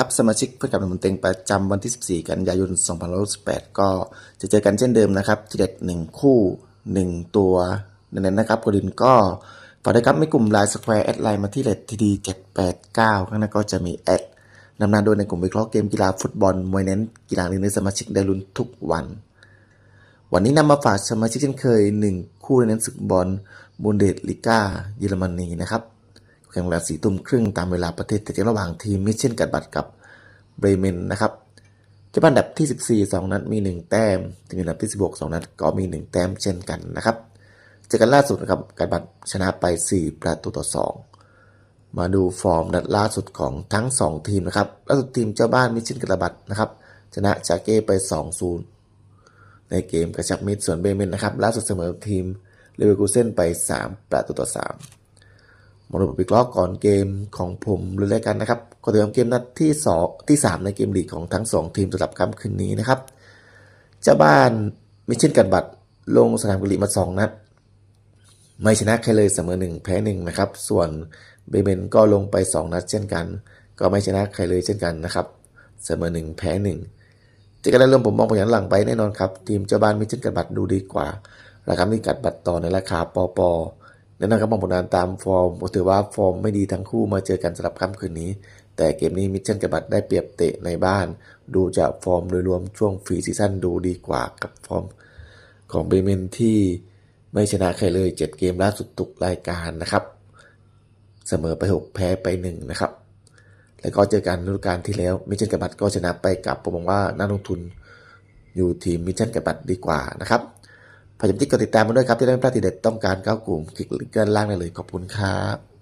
ครับสมาชิกเพื่อนกับหนุ่มเต็งประจำวันที่ 14 กันยายน 2568 ก็จะเจอกันเช่นเดิมนะครับทีเด็ด 1 คู่ 1 ตัวนั้นนะครับกดินก็ฝากด้วยครับไม่กลุ่มไลน์สแควร์แอดไลน์มาที่เลททีดี789 ข้างหน้าก็จะมีแอดนำหนาโดยในกลุ่มวิเคราะห์เกมกีฬาฟุตบอล มวยเน้นกีฬาอื่นในสมาชิกได้ลุ้นทุกวัน วันนี้นำมาฝากสมาชิกเช่นเคย 1 คู่ในเน้นศึกบอลบูนเดสลิก้าเยอรมนีนะครับ แข่งเวลาสี่ทุ่มครึ่งตามเวลาประเทศแต่จะระหว่างทีมมิเชนกัดบัตกับเบรเมนนะครับเจะอันดับที่ 14 2 นัดมี 1 แต้มทีมอันดับที่ 16 2 นัดก็มี 1 แต้มเช่นกันนะครับเจอกันล่าสุดนะครับกัดบัตชนะไป 4 ประตูต่อ 2 มาดูฟอร์มนัดล่าสุดของทั้ง 2 ทีมนะครับล่าสุดทีมเจ้าบ้านมิเชนกัดบัตนะครับชนะจาเก้ไป 2-0ในเกมกระชับมิตรส่วนเบรเมนนะครับล่าสุดเสมอทีมเลเวอร์คูเซนไป 3 ประตูต่อ 3 มาดูบทวิเคราะห์ก่อนเกมของผมเลยแล้วกันนะครับก็ถือเป็นเกมนัดที่สองที่สามในเกมลีกของทั้งสองทีมสำหรับค่ำคืนนี้นะครับเจ้าบ้านมิเช่นกันบัตรลงสนามกุลีมาสองนัดไม่ชนะใครเลยเสมอหนึ่งแพ้หนึ่งนะครับส่วนเบเบนก็ลงไป 2 นัดเช่นกัน ก็ไม่ชนะใครเลยเช่นกันนะครับเสมอหนึ่งแพ้หนึ่งจะกันได้เริ่มผมมองไปอย่างหลังไปแน่นอนครับ ทีมเจ้าบ้านมิเช่นกันบัตรดูดีกว่าราคามีกัดบัตรต่อในราคาปอปอ แน่นอนครับมองผลงานตามฟอร์มถือว่าฟอร์มไม่ดีทั้งคู่มาเจอกันสำหรับค่ำคืนนี้ แต่เกมนี้มิชชั่นกับบัตได้เปรียบเตะในบ้าน ดูจากฟอร์มโดยรวมช่วงฟรีซีซั่นดูดีกว่ากับฟอร์มของเบเมนที่ไม่ชนะใครเลย 7 เกมล่าสุดทุกรายการนะครับ เสมอไป 6 แพ้ไป 1 นะครับ แล้วก็เจอกันฤดูกาลที่แล้วมิชชั่นกับบัตก็ชนะไปกับผมมองว่านักลงทุนอยู่ทีมมิชชั่นกับบัตดีกว่านะครับ ฝากที่กดติดตามมาด้วยครับที่ได้ไม่พลาดทีเด็ดต้องการก้าวกลุ่มคลิกลิงก์ด้านล่างได้เลยขอบคุณครับ